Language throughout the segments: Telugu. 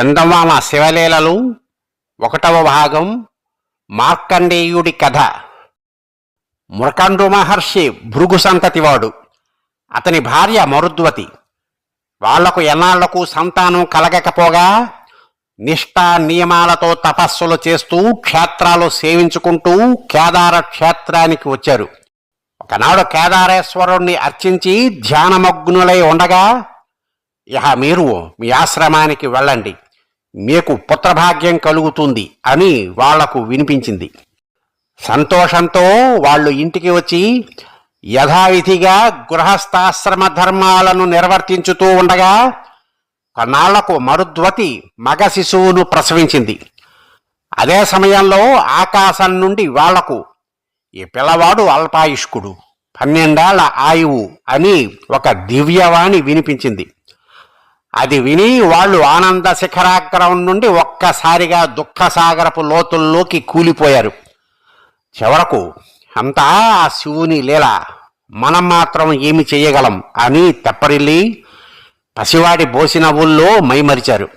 చందమామ శివలీలలు ఒకటవ భాగం మార్కండేయుడి కథ. మురకండు మహర్షి భృగు సంతతివాడు. అతని భార్య మరుద్వతి. వాళ్ళకు ఎన్నాళ్ళకు సంతానం కలగకపోగా నిష్ఠా నియమాలతో తపస్సులు చేస్తూ క్షేత్రాలు సేవించుకుంటూ కేదార క్షేత్రానికి వచ్చారు. ఒకనాడు కేదారేశ్వరుణ్ణి అర్చించి ధ్యానమగ్నులై ఉండగా ఇహ మీరు మీ ఆశ్రమానికి వెళ్ళండి. మీకు పుత్రభాగ్యం కలుగుతుంది అని వాళ్ళకు వినిపించింది. సంతోషంతో వాళ్ళు ఇంటికి వచ్చి యథావిధిగా గృహస్థాశ్రమ ధర్మాలను నిర్వర్తించుతూ ఉండగా కొన్నాళ్ళకు మరుద్వతి మగ శిశువును ప్రసవించింది. అదే సమయంలో ఆకాశం నుండి వాళ్ళకు ఈ పిల్లవాడు అల్పాయుష్కుడు పన్నెండేళ్ళ ఆయువు అని ఒక దివ్యవాణి వినిపించింది. అది విని వాళ్ళు ఆనంద శిఖరాగ్రం నుండి ఒక్కసారిగా దుఃఖసాగరపు లోతుల్లోకి కూలిపోయారు. చివరకు అంతా ఆ శివుని లీల మనం మాత్రం ఏమి చేయగలం అని తెప్పరిల్లి పసివాడి బోసినవుల్లో మైమరిచారు.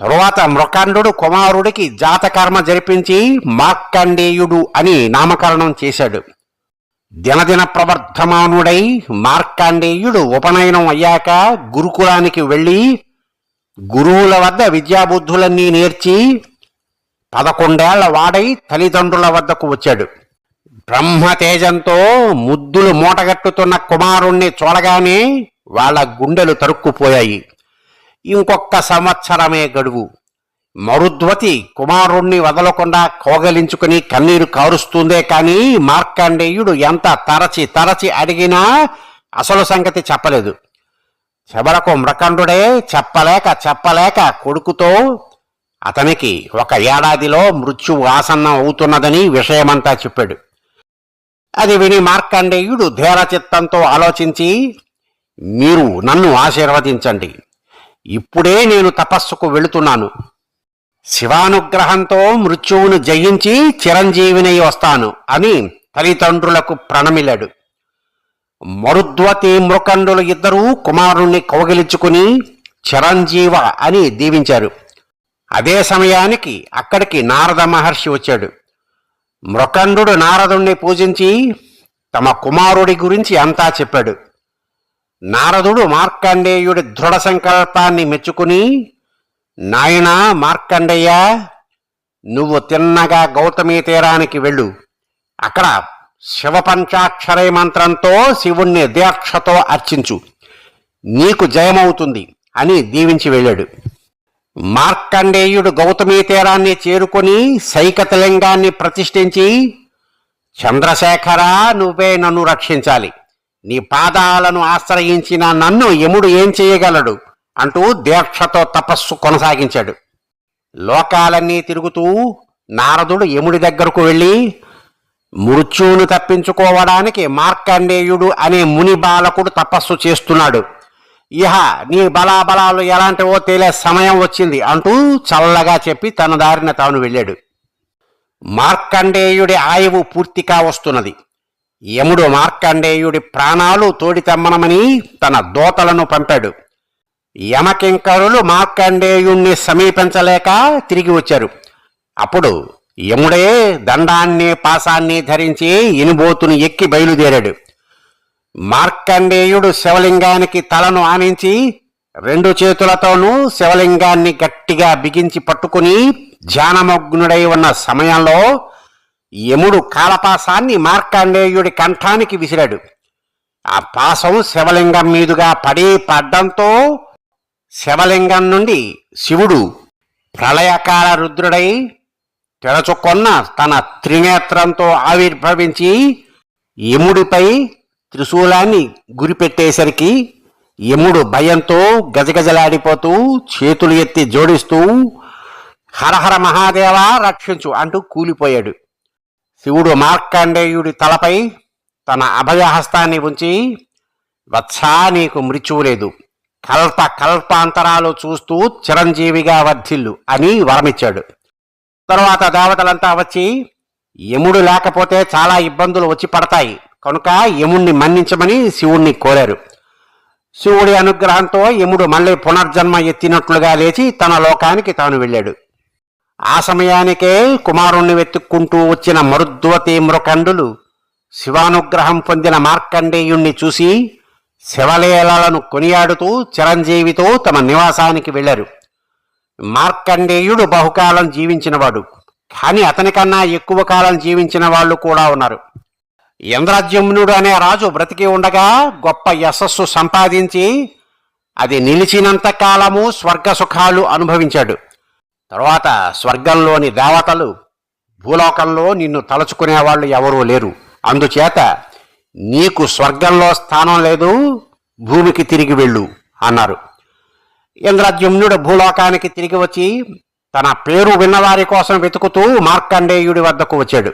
తరువాత మృకండు కుమారుడికి జాతకర్మ జరిపించి మార్కండేయుడు అని నామకరణం చేశాడు. దినదిన ప్రవర్ధమానుడై మార్కాండేయుడు ఉపనయనం అయ్యాక గురుకులానికి వెళ్ళి గురువుల వద్ద విద్యాబుద్ధులన్నీ నేర్చి పదకొండేళ్ళ వాడై తల్లిదండ్రుల వద్దకు వచ్చాడు. బ్రహ్మతేజంతో ముద్దులు మూటగట్టుతున్న కుమారుణ్ణి చూడగానే వాళ్ళ గుండెలు తరుక్కుపోయాయి. ఇంకొక సంవత్సరమే గడువు. మరుద్వతి కుమారుణ్ణి వదలకుండా కోగలించుకుని కన్నీరు కారుస్తుందే కానీ మార్కాండేయుడు ఎంత తరచి తరచి అడిగినా అసలు సంగతి చెప్పలేదు. చివరకు మృకండుడే చెప్పలేక చెప్పలేక కొడుకుతో అతనికి ఒక ఏడాదిలో మృత్యువు ఆసన్నం అవుతున్నదని విషయమంతా చెప్పాడు. అది విని మార్కండేయుడు ధీరచిత్తంతో ఆలోచించి మీరు నన్ను ఆశీర్వదించండి. ఇప్పుడే నేను తపస్సుకు వెళుతున్నాను. శివానుగ్రహంతో మృత్యువును జయించి చిరంజీవినై వస్తాను అని తల్లిదండ్రులకు ప్రణమిలాడు. మరుద్వతి మృకండులు ఇద్దరూ కుమారుణ్ణి కౌగిలించుకుని చిరంజీవ అని దీవించారు. అదే సమయానికి అక్కడికి నారద మహర్షి వచ్చాడు. మృకండు నారదుణ్ణి పూజించి తమ కుమారుడి గురించి అంతా చెప్పాడు. నారదుడు మార్కండేయుడి దృఢ సంకల్పాన్ని మెచ్చుకుని నాయనా మార్కండయ్య నువ్వు తిన్నగా గౌతమీ తీరానికి వెళ్ళు. అక్కడ శివపంచాక్షరయ మంత్రంతో శివుణ్ణి దీక్షతో అర్చించు. నీకు జయమవుతుంది అని దీవించి వెళ్ళాడు. మార్కండేయుడు గౌతమీ తీరాన్ని చేరుకొని సైకతలింగాన్ని ప్రతిష్ఠించి చంద్రశేఖర నువ్వే నన్ను రక్షించాలి. నీ పాదాలను ఆశ్రయించిన నన్ను యముడు ఏం చేయగలడు? అంటూ దీక్షతో తపస్సు కొనసాగించాడు. లోకాలన్నీ తిరుగుతూ నారదుడు యముడి దగ్గరకు వెళ్ళి మృత్యువును తప్పించుకోవడానికి మార్కండేయుడు అనే ముని బాలకుడు తపస్సు చేస్తున్నాడు. ఇహ నీ బలాబలాలు ఎలాంటివో తేలే సమయం వచ్చింది అంటూ చల్లగా చెప్పి తన దారిన తాను వెళ్ళాడు. మార్కండేయుడి ఆయువు పూర్తిగా వస్తున్నది. యముడు మార్కండేయుడి ప్రాణాలు తోడితెమ్మనమని తన దోతలను పంపాడు. యమకింకరులు మార్కండేయుణ్ణి సమీపించలేక తిరిగి వచ్చారు. అప్పుడు యముడే దండాన్ని పాసాన్ని ధరించి ఇనుబోతును ఎక్కి బయలుదేరాడు. మార్కండేయుడు శివలింగానికి తలను ఆనించి రెండు చేతులతోనూ శివలింగాన్ని గట్టిగా బిగించి పట్టుకుని ధ్యానమగ్నుడై ఉన్న సమయంలో యముడు కాలపాసాన్ని మార్కండేయుడి కంఠానికి విసిరాడు. ఆ పాసం శివలింగం మీదుగా పడి పడ్డంతో శివలింగం నుండి శివుడు ప్రళయకాల రుద్రుడై తెరచుకొన్న తన త్రినేత్రంతో ఆవిర్భవించి యముడిపై త్రిశూలాన్ని గురిపెట్టేసరికి యముడు భయంతో గజగజలాడిపోతూ చేతులు ఎత్తి జోడిస్తూ హరహర మహాదేవ రక్షించు అంటూ కూలిపోయాడు. శివుడు మార్కండేయుడి తలపై తన అభయహస్తాన్ని ఉంచి వత్సా నీకు మృత్యువు లేదు. కల్ప కల్పాంతరాలు చూస్తూ చిరంజీవిగా వర్ధిల్లు అని వరమిచ్చాడు. తరువాత దేవతలంతా వచ్చి యముడు లేకపోతే చాలా ఇబ్బందులు వచ్చి పడతాయి. కనుక యముణ్ణి మన్నించమని శివుణ్ణి కోరారు. శివుడి అనుగ్రహంతో యముడు మళ్ళీ పునర్జన్మ ఎత్తినట్లుగా లేచి తన లోకానికి తాను వెళ్ళాడు. ఆ సమయానికే కుమారుణ్ణి వెతుక్కుంటూ వచ్చిన మరుద్వతి మృకండులు శివానుగ్రహం పొందిన మార్కండేయుణ్ణి చూసి శివలీలలను కొనియాడుతూ చిరంజీవితో తమ నివాసానికి వెళ్ళారు. మార్కండేయుడు బహుకాలం జీవించినవాడు. కానీ అతనికన్నా ఎక్కువ కాలం జీవించిన వాళ్ళు కూడా ఉన్నారు. ఇంద్రజమ్నుడు అనే రాజు బ్రతికి ఉండగా గొప్ప యశస్సు సంపాదించి అది నిలిచినంత కాలము స్వర్గ సుఖాలు అనుభవించాడు. తరువాత స్వర్గంలోని దేవతలు భూలోకంలో నిన్ను తలుచుకునేవాళ్ళు ఎవరూ లేరు. అందుచేత నీకు స్వర్గంలో స్థానం లేదు భూమికి తిరిగి వెళ్ళు అన్నారు. ఇంద్రజమునుడు భూలోకానికి తిరిగి వచ్చి తన పేరు విన్నవారి కోసం వెతుకుతూ మార్కండేయుడి వద్దకు వచ్చాడు.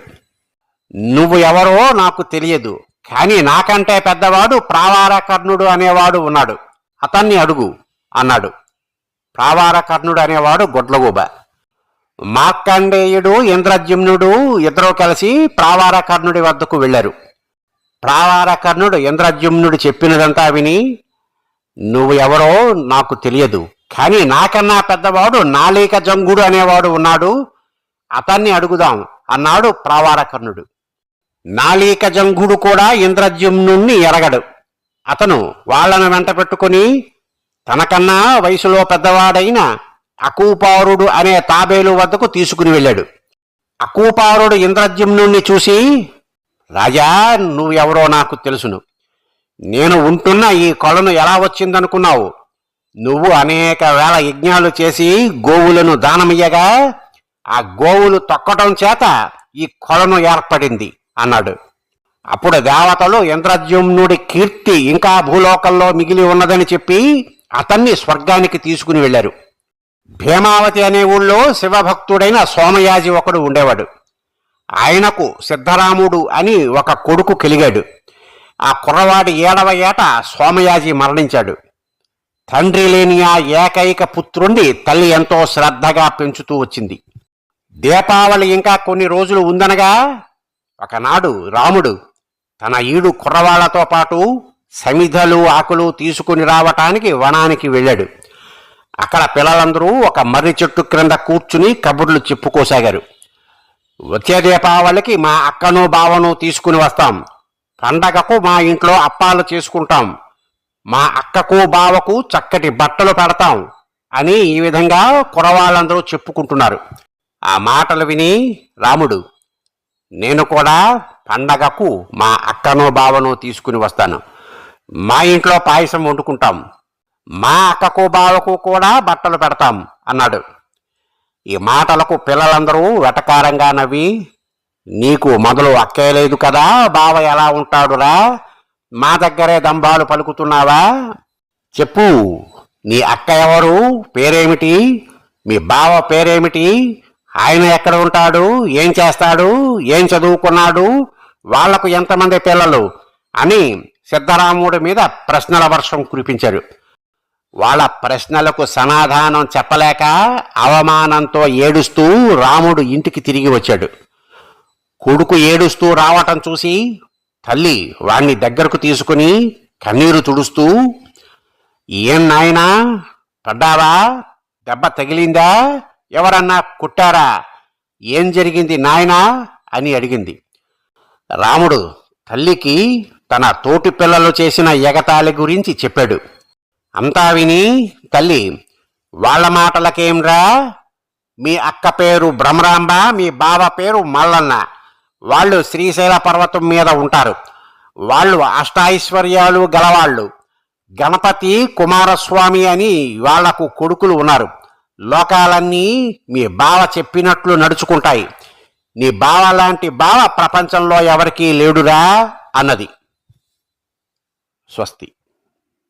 నువ్వు ఎవరో నాకు తెలియదు కానీ నాకంటే పెద్దవాడు ప్రావారకర్ణుడు అనేవాడు ఉన్నాడు. అతన్ని అడుగు అన్నాడు. ప్రావారకర్ణుడు అనేవాడు గొడ్లగూబ. మార్కండేయుడు ఇంద్రజమ్నుడు ఇద్దరూ కలిసి ప్రావారకర్ణుడి వద్దకు వెళ్ళారు. ప్రావారకర్ణుడు ఇంద్రజుమ్నుడు చెప్పినదంతా విని నువ్వు ఎవరో నాకు తెలియదు. కానీ నాకన్నా పెద్దవాడు నాలీక జంగుడు అనేవాడు ఉన్నాడు. అతన్ని అడుగుదాం. అన్నాడు ప్రావారకర్ణుడు. నాలీక జంగుడు కూడా ఇంద్రజుమ్నుణ్ణి ఎరగడు. అతను వాళ్ళను వెంట పెట్టుకుని తనకన్నా వయసులో పెద్దవాడైన అకూపారుడు అనే తాబేలు వద్దకు తీసుకుని వెళ్ళాడు. అకూపారుడు ఇంద్రజుమ్నుణ్ణి చూసి రాజా నువ్వెవరో నాకు తెలుసును. నేను ఉంటున్న ఈ కొలను ఎలా వచ్చిందనుకున్నావు? నువ్వు అనేక వేల యజ్ఞాలు చేసి గోవులను దానమయ్యగా ఆ గోవులు తొక్కటం చేత ఈ కొలను ఏర్పడింది అన్నాడు. అప్పుడు దేవతలు ఇంద్రజమ్నుడి కీర్తి ఇంకా భూలోకంలో మిగిలి ఉన్నదని చెప్పి అతన్ని స్వర్గానికి తీసుకుని వెళ్ళారు. భీమావతి అనే ఊళ్ళో శివభక్తుడైన సోమయాజి ఒకడు ఉండేవాడు. ఆయనకు సిద్ధరాముడు అని ఒక కొడుకు కలిగాడు. ఆ కుర్రవాడి ఏడవ ఏట సోమయాజి మరణించాడు. తండ్రి లేని ఆ ఏకైక పుత్రుణ్ణి తల్లి ఎంతో శ్రద్ధగా పెంచుతూ వచ్చింది. దీపావళి ఇంకా కొన్ని రోజులు ఉందనగా ఒకనాడు రాముడు తన ఈడు కుర్రవాళ్ళతో పాటు సమిధలు ఆకులు తీసుకుని రావటానికి వనానికి వెళ్ళాడు. అక్కడ పిల్లలందరూ ఒక మర్రి చెట్టు క్రింద కూర్చుని కబుర్లు చెప్పుకోసాగారు. వచ్చే దీపావళికి మా అక్కను బావను తీసుకుని వస్తాం. పండగకు మా ఇంట్లో అప్పాలు చేసుకుంటాం. మా అక్కకు బావకు చక్కటి బట్టలు పెడతాం అని ఈ విధంగా కురవాళ్ళందరూ చెప్పుకుంటున్నారు. ఆ మాటలు విని రాముడు నేను కూడా పండగకు మా అక్కను బావను తీసుకుని వస్తాను. మా ఇంట్లో పాయసం వండుకుంటాం. మా అక్కకు బావకు కూడా బట్టలు పెడతాం అన్నాడు. ఈ మాటలకు పిల్లలందరూ వెటకారంగా నవ్వి నీకు మొదలు అక్కే లేదు కదా బావ ఎలా ఉంటాడురా? మా దగ్గరే దంబాలు పలుకుతున్నావా? చెప్పు నీ అక్క ఎవరు? పేరేమిటి? మీ బావ పేరేమిటి? ఆయన ఎక్కడ ఉంటాడు? ఏం చేస్తాడు? ఏం చదువుకున్నాడు? వాళ్ళకు ఎంతమంది పిల్లలు? అని సిద్ధరాముడి మీద ప్రశ్నల వర్షం కురిపించారు. వాళ్ళ ప్రశ్నలకు సమాధానం చెప్పలేక అవమానంతో ఏడుస్తూ రాముడు ఇంటికి తిరిగి వచ్చాడు. కొడుకు ఏడుస్తూ రావటం చూసి తల్లి వాణ్ణి దగ్గరకు తీసుకుని కన్నీరు తుడుస్తూ ఏం నాయనా పడ్డావా? దెబ్బ తగిలిందా? ఎవరన్నా కుట్టారా? ఏం జరిగింది నాయనా? అని అడిగింది. రాముడు తల్లికి తన తోటి పిల్లలు చేసిన ఎగతాళి గురించి చెప్పాడు. అంతా విని తల్లి వాళ్ళ మాటలకేంరా? మీ అక్క పేరు భ్రమరాంబ మీ బావ పేరు మల్లన్న. వాళ్ళు శ్రీశైల పర్వతం మీద ఉంటారు. వాళ్ళు అష్టైశ్వర్యాలు గలవాళ్ళు. గణపతి కుమారస్వామి అని వాళ్ళకు కొడుకులు ఉన్నారు. లోకాలన్నీ మీ బావ చెప్పినట్లు నడుచుకుంటాయి. నీ బావ లాంటి బావ ప్రపంచంలో ఎవరికీ లేడురా? అన్నది. స్వస్తి.